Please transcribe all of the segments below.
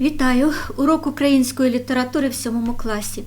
Вітаю! Урок української літератури в сьомому класі.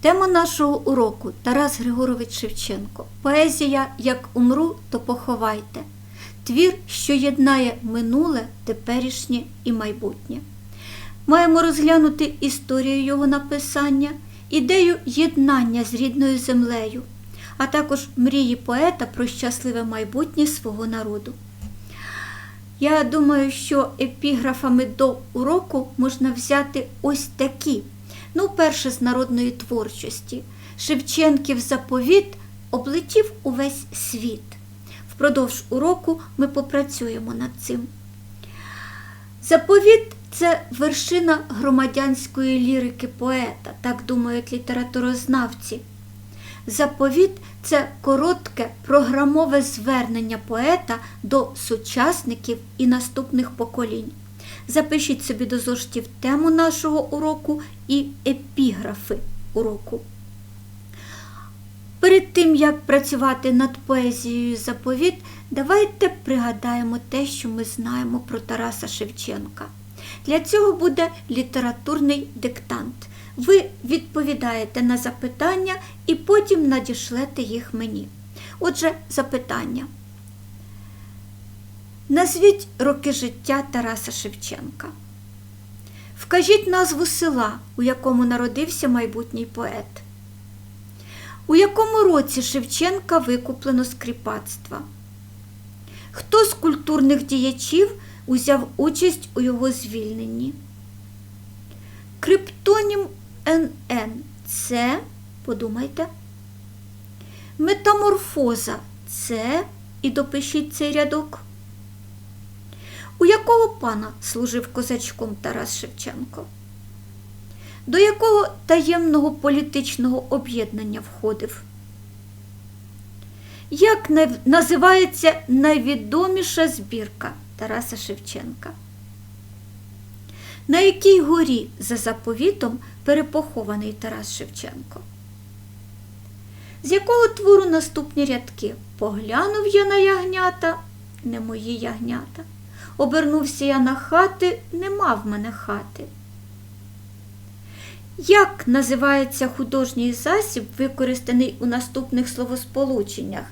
Тема нашого уроку Тарас Григорович Шевченко. Поезія Як умру, то поховайте. Твір, що єднає минуле, теперішнє і майбутнє. Маємо розглянути історію його написання, ідею єднання з рідною землею, а також мрії поета про щасливе майбутнє свого народу. Я думаю, що епіграфами до уроку можна взяти ось такі. Ну, перше з народної творчості. Шевченків заповіт облетів увесь світ. Впродовж уроку ми попрацюємо над цим. Заповіт це вершина громадянської лірики поета, так думають літературознавці. Заповіт це коротке програмове звернення поета до сучасників і наступних поколінь. Запишіть собі до зошитів тему нашого уроку і епіграфи уроку. Перед тим, як працювати над поезією заповіт, давайте пригадаємо те, що ми знаємо про Тараса Шевченка. Для цього буде літературний диктант. Ви відповідаєте на запитання і потім надішлете їх мені. Отже, запитання. Назвіть роки життя Тараса Шевченка. Вкажіть назву села, у якому народився майбутній поет. У якому році Шевченка викуплено з кріпацтва? Хто з культурних діячів узяв участь у його звільненні? Криптонім НН це, подумайте, метаморфоза це, і допишіть цей рядок. У якого пана служив козачком Тарас Шевченко? До якого таємного політичного об'єднання входив? Як називається найвідоміша збірка Тараса Шевченка? На якій горі за заповітом перепохований Тарас Шевченко? З якого твору наступні рядки? Поглянув я на ягнята, не мої ягнята. Обернувся я на хати, нема в мене хати. Як називається художній засіб, використаний у наступних словосполученнях?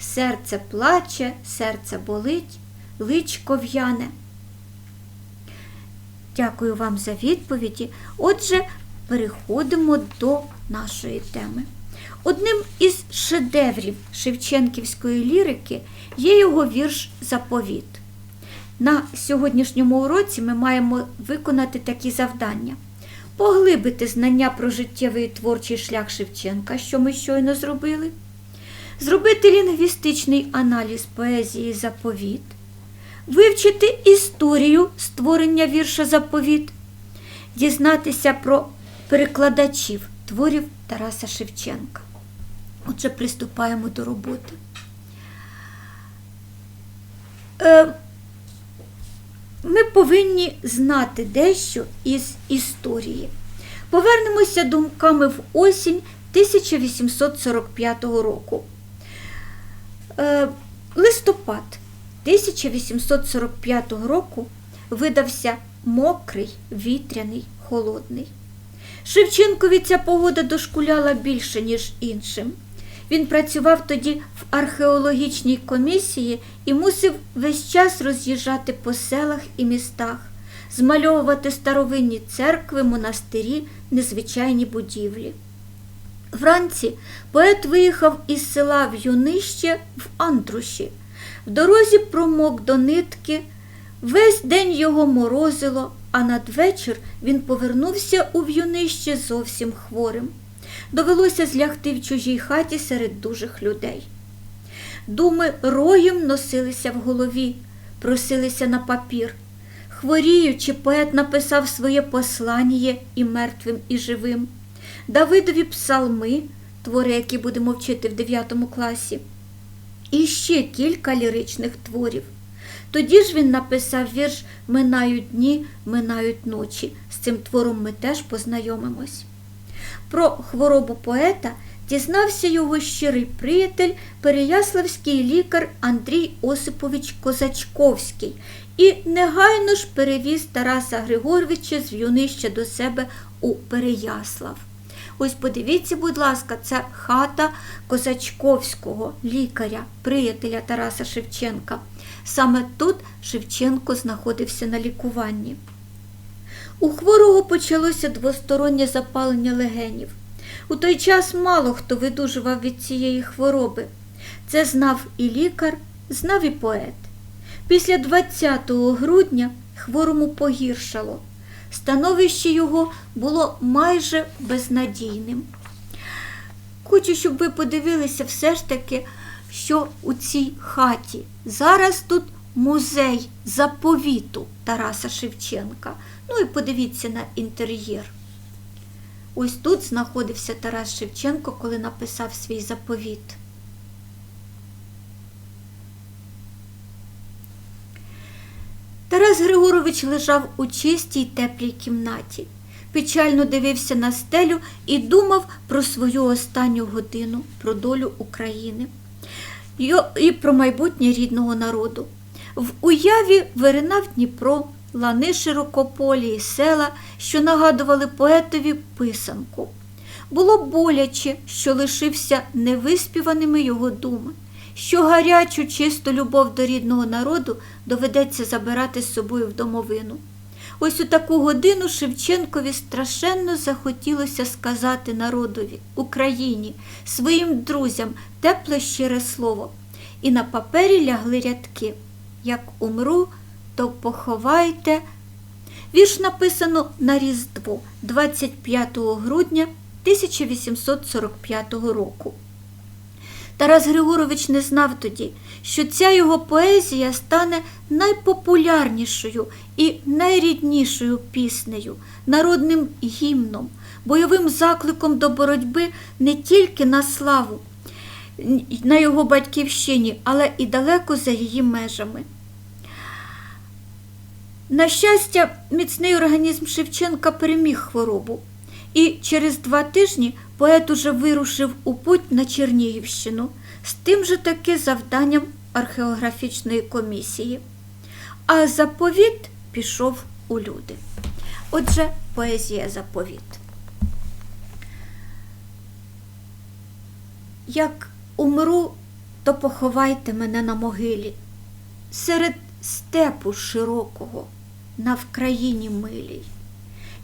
Серце плаче, серце болить, личко в'яне. Дякую вам за відповіді. Отже, переходимо до нашої теми. Одним із шедеврів Шевченківської лірики є його вірш Заповіт. На сьогоднішньому уроці ми маємо виконати такі завдання: поглибити знання про життєвий і творчий шлях Шевченка, що ми щойно зробили, зробити лінгвістичний аналіз поезії Заповіт, вивчити історію створення вірша Заповіт, дізнатися про перекладачів творів Тараса Шевченка. Отже, приступаємо до роботи. Е, ми повинні знати дещо із історії. Повернемося думками в осінь 1845 року. Е, листопад 1845 року видався мокрий, вітряний, холодний. Шевченкові ця погода дошкуляла більше, ніж іншим. Він працював тоді в археологічній комісії і мусив весь час роз'їжджати по селах і містах, змальовувати старовинні церкви, монастирі, незвичайні будівлі. Вранці поет виїхав із села в Юнище в Андруші. В дорозі промок до нитки, весь день його морозило, а надвечір він повернувся у в'юнище зовсім хворим. Довелося злягти в чужій хаті серед дужих людей. Думи роєм носилися в голові, просилися на папір. Хворіючи, поет написав своє послання і мертвим, і живим, Давидові псалми, твори, які будемо вчити в 9 класі, і ще кілька ліричних творів. Тоді ж він написав вірш Минають дні, минають ночі. З цим твором ми теж познайомимось. Про хворобу поета дізнався його щирий приятель, переяславський лікар Андрій Осипович Козачковський і негайно ж перевіз Тараса Григоровича з В'юнища до себе у Переяслав. Ось подивіться, будь ласка, це хата Козачковського лікаря, приятеля Тараса Шевченка. Саме тут Шевченко знаходився на лікуванні. У хворого почалося двостороннє запалення легенів. У той час мало хто видужував від цієї хвороби. Це знав і лікар, знав і поет. Після 20 грудня хворому погіршало. Становище його було майже безнадійним. Хочу, щоб ви подивилися все ж таки, що у цій хаті. Зараз тут музей заповіту Тараса Шевченка. Ну і подивіться на інтер'єр. Ось тут знаходився Тарас Шевченко, коли написав свій заповіт. Тарас Григорович лежав у чистій теплій кімнаті, печально дивився на стелю і думав про свою останню годину, про долю України і про майбутнє рідного народу. В уяві виринав Дніпро, лани широкополі і села, що нагадували поетові писанку. Було боляче, що лишився невиспіваними його думи, що гарячу, чисту любов до рідного народу доведеться забирати з собою в домовину. Ось у таку годину Шевченкові страшенно захотілося сказати народові, Україні, своїм друзям тепле щире слово. І на папері лягли рядки Як умру, то поховайте. Вірш написано на Різдво 25 грудня 1845 року. Тарас Григорович не знав тоді, що ця його поезія стане найпопулярнішою і найріднішою піснею, народним гімном, бойовим закликом до боротьби не тільки на славу на його батьківщині, але і далеко за її межами. На щастя, міцний організм Шевченка переміг хворобу, і через два тижні поет уже вирушив у путь на Чернігівщину з тим же таки завданням археографічної комісії. А заповіт пішов у люди. Отже, поезія заповіт. Як умру, то поховайте мене на могилі, серед степу широкого, на Вкраїні милій,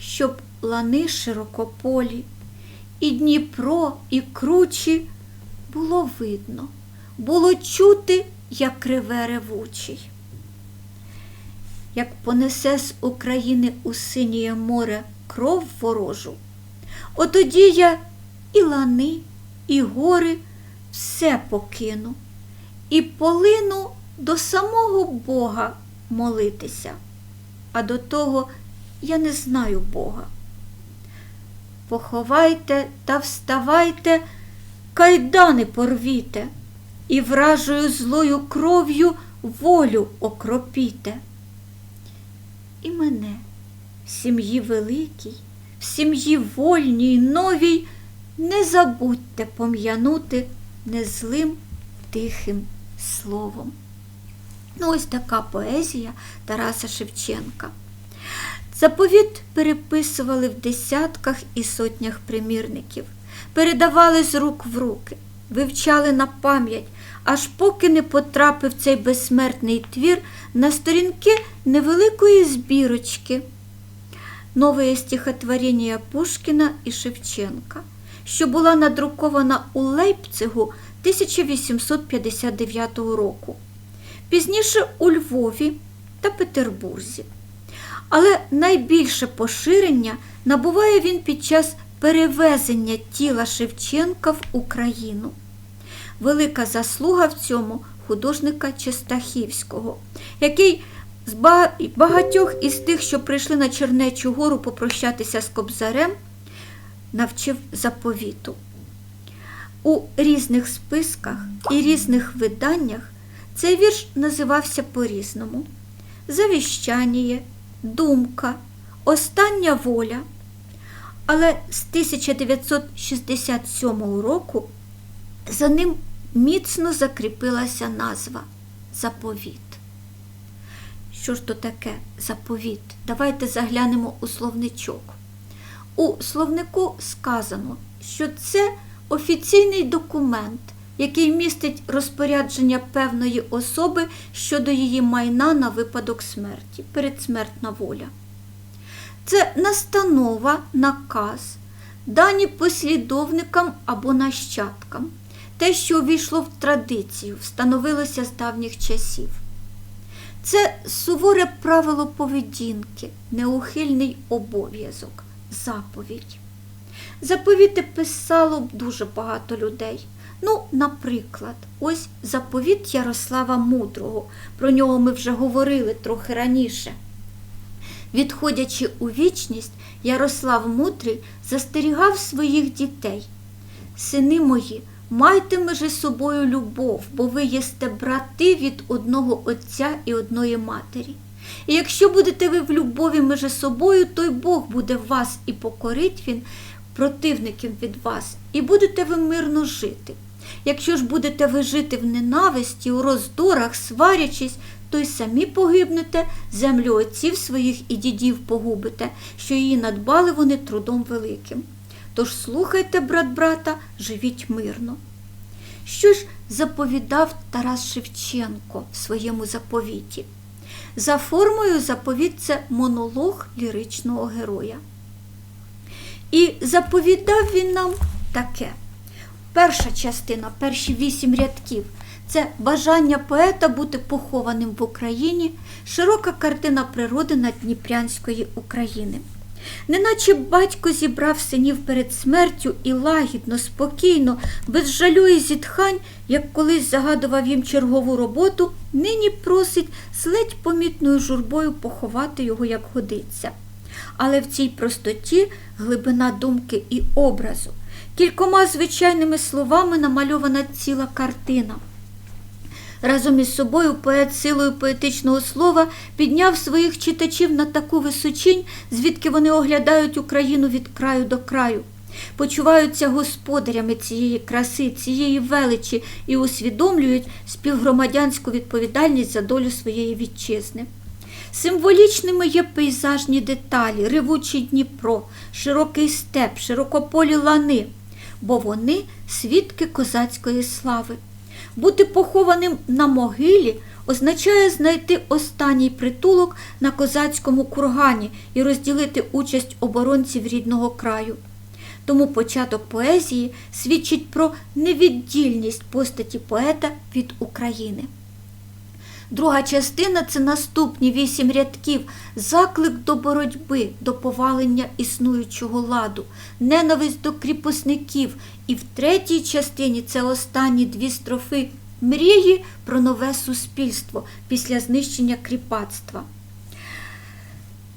щоб лани широкополі, і Дніпро, і кручі було видно, було чути, як криве ревучий. Як понесе з України у синє море кров ворожу, отоді я і лани, і гори все покину і полину до самого Бога молитися, а до того я не знаю Бога. Поховайте та вставайте, кайдани порвіте, і вражою злою кров'ю волю окропіте. І мене в сім'ї великій, в сім'ї вольній, новій, не забудьте пом'янути незлим тихим словом. Ну, ось така поезія Тараса Шевченка. Заповіт переписували в десятках і сотнях примірників, передавали з рук в руки, вивчали на пам'ять, аж поки не потрапив цей безсмертний твір на сторінки невеликої збірочки. Нове стихотворення Пушкіна і Шевченка, що була надрукована у Лейпцигу 1859 року, пізніше у Львові та Петербурзі. Але найбільше поширення набуває він під час перевезення тіла Шевченка в Україну. Велика заслуга в цьому художника Честахівського, який з багатьох із тих, що прийшли на Чернечу гору попрощатися з Кобзарем, навчив заповіту. У різних списках і різних виданнях цей вірш називався по-різному: Завіщання, думка, остання воля. Але з 1967 року за ним міцно закріпилася назва заповіт. Що ж то таке заповіт? Давайте заглянемо у словничок. У словнику сказано, що це офіційний документ, який містить розпорядження певної особи щодо її майна на випадок смерті, передсмертна воля. Це настанова, наказ, дані послідовникам або нащадкам, те, що увійшло в традицію, встановилося з давніх часів. Це суворе правило поведінки, неухильний обов'язок, заповідь. Заповіти писало б дуже багато людей. Ну, наприклад, ось заповіт Ярослава Мудрого. Про нього ми вже говорили трохи раніше. Відходячи у вічність, Ярослав Мудрий застерігав своїх дітей. Сини мої, майте між собою любов, бо ви єсте брати від одного отця і одної матері. І якщо будете ви в любові між собою, то й Бог буде в вас і покорить він противників від вас, і будете ви мирно жити. Якщо ж будете ви жити в ненависті, у роздорах, сварячись, то й самі погибнете, землю отців своїх і дідів погубите, що її надбали вони трудом великим. Тож слухайте, брат брата, живіть мирно. Що ж заповідав Тарас Шевченко в своєму заповіті? За формою заповіт це монолог ліричного героя. І заповідав він нам таке. Перша частина, перші вісім рядків це бажання поета бути похованим в Україні, широка картина природи Надніпрянської України. Неначе батько зібрав синів перед смертю і лагідно, спокійно, без жалю і зітхань, як колись загадував їм чергову роботу, нині просить з ледь помітною журбою поховати його, як годиться. Але в цій простоті глибина думки і образу. Кількома звичайними словами намальована ціла картина. Разом із собою поет силою поетичного слова підняв своїх читачів на таку височинь, звідки вони оглядають Україну від краю до краю, почуваються господарями цієї краси, цієї величі і усвідомлюють співгромадянську відповідальність за долю своєї вітчизни. Символічними є пейзажні деталі, ревучий Дніпро, широкий степ, широкополі лани, бо вони свідки козацької слави. Бути похованим на могилі означає знайти останній притулок на козацькому кургані і розділити участь оборонців рідного краю. Тому початок поезії свідчить про невіддільність постаті поета від України. Друга частина це наступні вісім рядків, заклик до боротьби, до повалення існуючого ладу, ненависть до кріпосників. І в третій частині це останні дві строфи мрії про нове суспільство після знищення кріпацтва.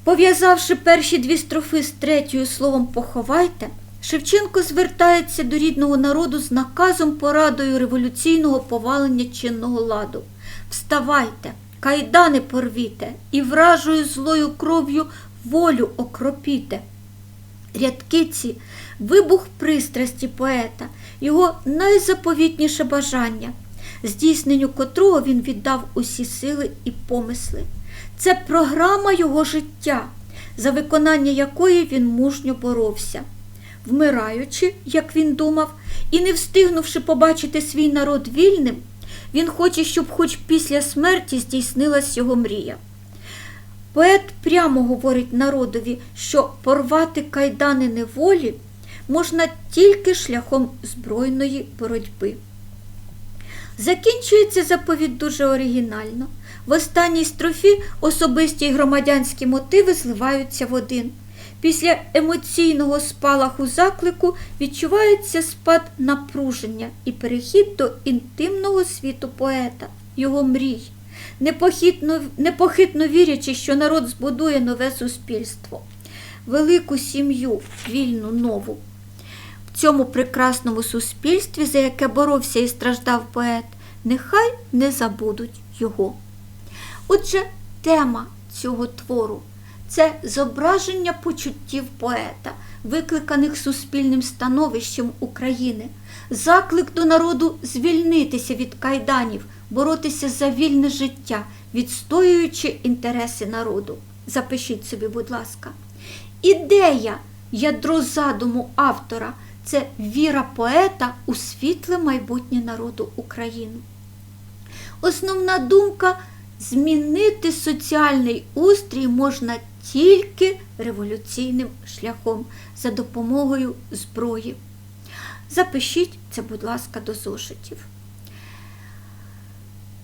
Пов'язавши перші дві строфи з третьою словом поховайте, Шевченко звертається до рідного народу з наказом порадою революційного повалення чинного ладу. Вставайте, кайдани порвіте і вражою злою кров'ю волю окропіте. Рядки ці – вибух пристрасті поета, його найзаповітніше бажання, здійсненню котрого він віддав усі сили і помисли. Це програма його життя, за виконання якої він мужньо боровся. Вмираючи, як він думав, і не встигнувши побачити свій народ вільним, він хоче, щоб хоч після смерті здійснилась його мрія. Поет прямо говорить народові, що порвати кайдани неволі можна тільки шляхом збройної боротьби. Закінчується заповідь дуже оригінально. В останній строфі особисті й громадянські мотиви зливаються в один. Після емоційного спалаху заклику відчувається спад напруження і перехід до інтимного світу поета, його мрій, непохитно, непохитно вірячи, що народ збудує нове суспільство, велику сім'ю, вільну нову. В цьому прекрасному суспільстві, за яке боровся і страждав поет, нехай не забудуть його. Отже, тема цього твору це зображення почуттів поета, викликаних суспільним становищем України, заклик до народу звільнитися від кайданів, боротися за вільне життя, відстоюючи інтереси народу. Запишіть собі, будь ласка. Ідея, ядро задуму автора це віра поета у світле майбутнє народу України. Основна думка змінити соціальний устрій можна тільки революційним шляхом за допомогою зброї. Запишіть це, будь ласка, до зошитів.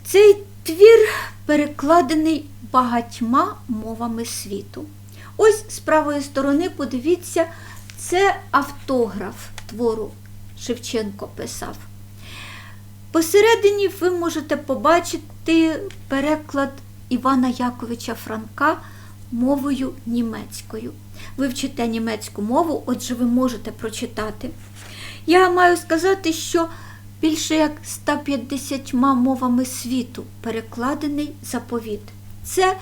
Цей твір перекладений багатьма мовами світу. Ось з правої сторони, подивіться, це автограф твору Шевченко писав. Посередині ви можете побачити переклад Івана Яковича Франка мовою німецькою. Ви вчите німецьку мову, отже, ви можете прочитати. Я маю сказати, що більше як 150 мовами світу перекладений заповіт. Це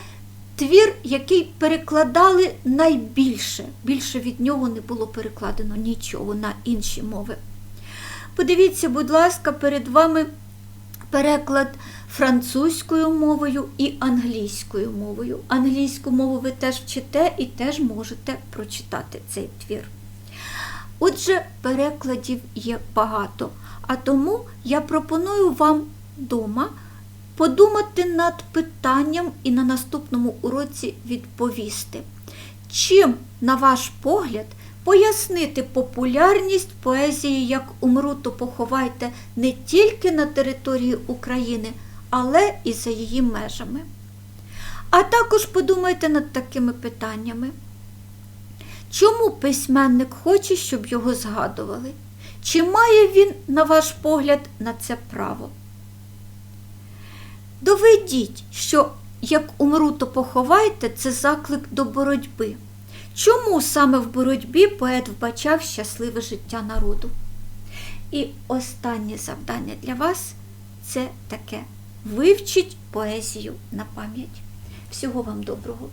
твір, який перекладали найбільше. Більше від нього не було перекладено нічого на інші мови. Подивіться, будь ласка, перед вами переклад французькою мовою і англійською мовою. Англійську мову ви теж вчите і теж можете прочитати цей твір. Отже, перекладів є багато, а тому я пропоную вам вдома подумати над питанням і на наступному уроці відповісти. Чим, на ваш погляд, пояснити популярність поезії як умру, то поховайте не тільки на території України, але і за її межами. А також подумайте над такими питаннями. Чому письменник хоче, щоб його згадували? Чи має він, на ваш погляд, на це право? Доведіть, що як умру, то поховайте це заклик до боротьби. Чому саме в боротьбі поет вбачав щасливе життя народу? І останнє завдання для вас це таке: вивчіть поезію на пам'ять. Всього вам доброго!